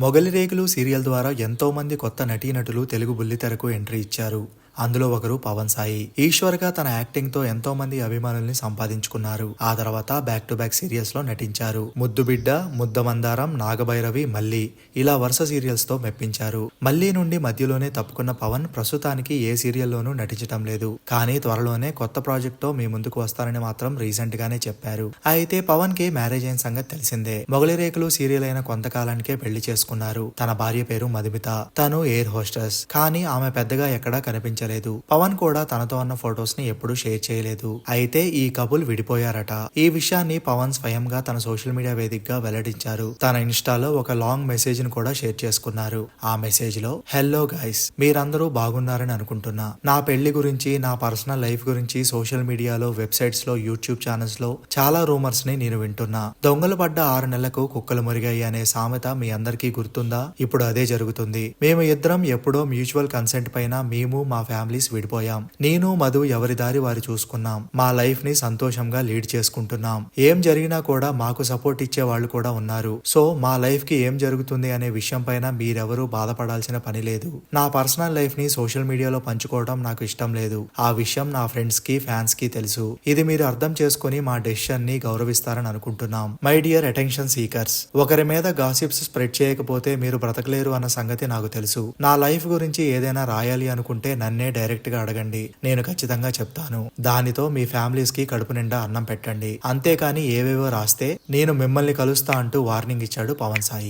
మొగలి రేకులు సీరియల్ ద్వారా ఎంతో మంది కొత్త నటీనటులు తెలుగు బుల్లితెరకు ఎంట్రీ ఇచ్చారు. అందులో ఒకరు పవన్ సాయి. ఈశ్వర్గా తన యాక్టింగ్తో ఎంతో మంది అభిమానుల్ని సంపాదించుకున్నారు. ఆ తర్వాత బ్యాక్ టు బ్యాక్ సీరియల్స్లో నటించారు. ముద్దు బిడ్డ ముద్ద మందారం నాగభైరవి మల్లి ఇలా వరుస సీరియల్స్తో మెప్పించారు. మల్లి నుండి మధ్యలోనే తప్పుకున్న పవన్ ప్రస్తుతానికి ఏ సీరియల్లోనూ నటించటం లేదు. కానీ త్వరలోనే కొత్త ప్రాజెక్ట్తో మీ ముందుకు వస్తారని మాత్రం రీసెంట్ గానే చెప్పారు. అయితే పవన్కి మ్యారేజ్ అయిన సంగతి తెలిసిందే. మొగలిరేకులు సీరియల్ అయిన కొంతకాలానికే పెళ్ళి చేసుకున్నారు. తన భార్య పేరు మధుమిత. తను ఎయిర్ హోస్టెస్ కానీ ఆమె పెద్దగా ఎక్కడా కనిపించలేదు. పవన్ కూడా తనతో ఉన్న ఫొటోస్ని ఎప్పుడూ షేర్ చేయలేదు. అయితే ఈ కపుల్ విడిపోయారట. ఈ విషయాన్ని పవన్ స్వయంగా తన సోషల్ మీడియా వేదికగా వెల్లడించారు. తన ఇన్స్టాలో ఒక లాంగ్ మెసేజ్ని కూడా షేర్ చేసుకున్నారు. ఆ మెసేజ్లో హెల్లో గైస్ మీరందరూ బాగున్నారని అనుకుంటున్నా. నా పెళ్ళి గురించి నా పర్సనల్ లైఫ్ గురించి సోషల్ మీడియాలో వెబ్సైట్స్లో యూట్యూబ్ ఛానల్స్లో చాలా రూమర్స్ని నేను వింటున్నా. దొంగలు పడ్డ ఆరు నెలలకు కుక్కలు మురిగాయి అనే సామెత మీ అందరికీ గుర్తుందా? ఇప్పుడు అదే జరుగుతుంది. మేము ఇద్దరం ఎప్పుడో మ్యూచువల్ కన్సెంట్ పైన మేము మా ఫ్యామిలీస్ విడిపోయాం. నేను మధు ఎవరి దారి వారు చూసుకున్నాం. మా లైఫ్ని సంతోషంగా లీడ్ చేసుకుంటున్నాం. ఏం జరిగినా కూడా మాకు సపోర్ట్ ఇచ్చే వాళ్ళు కూడా ఉన్నారు. సో మా లైఫ్కి ఏం జరుగుతుంది అనే విషయం పైన మీరెవరూ బాధపడాల్సిన పని లేదు. నా పర్సనల్ లైఫ్ని సోషల్ మీడియాలో పంచుకోవడం నాకు ఇష్టం లేదు. ఆ విషయం నా ఫ్రెండ్స్కి ఫ్యాన్స్కి తెలుసు. ఇది మీరు అర్థం చేసుకుని మా డెసిషన్ని గౌరవిస్తారని అనుకుంటున్నాం. మై డియర్ అటెన్షన్ సీకర్స్ ఒకరి మీద గాసిప్స్ స్ప్రెడ్ చేయకపోతే మీరు బ్రతకలేరు అన్న సంగతి నాకు తెలుసు. నా లైఫ్ గురించి ఏదైనా రాయాలి అనుకుంటే నన్ను డైరెక్ట్గా అడగండి. నేను ఖచ్చితంగా చెప్తాను. దానితో మీ ఫ్యామిలీస్కి కడుపు నిండా అన్నం పెట్టండి. అంతేకాని ఏవేవో రాస్తే నేను మిమ్మల్ని కలుస్తా అంటూ వార్నింగ్ ఇచ్చాడు పవన్ సాయి.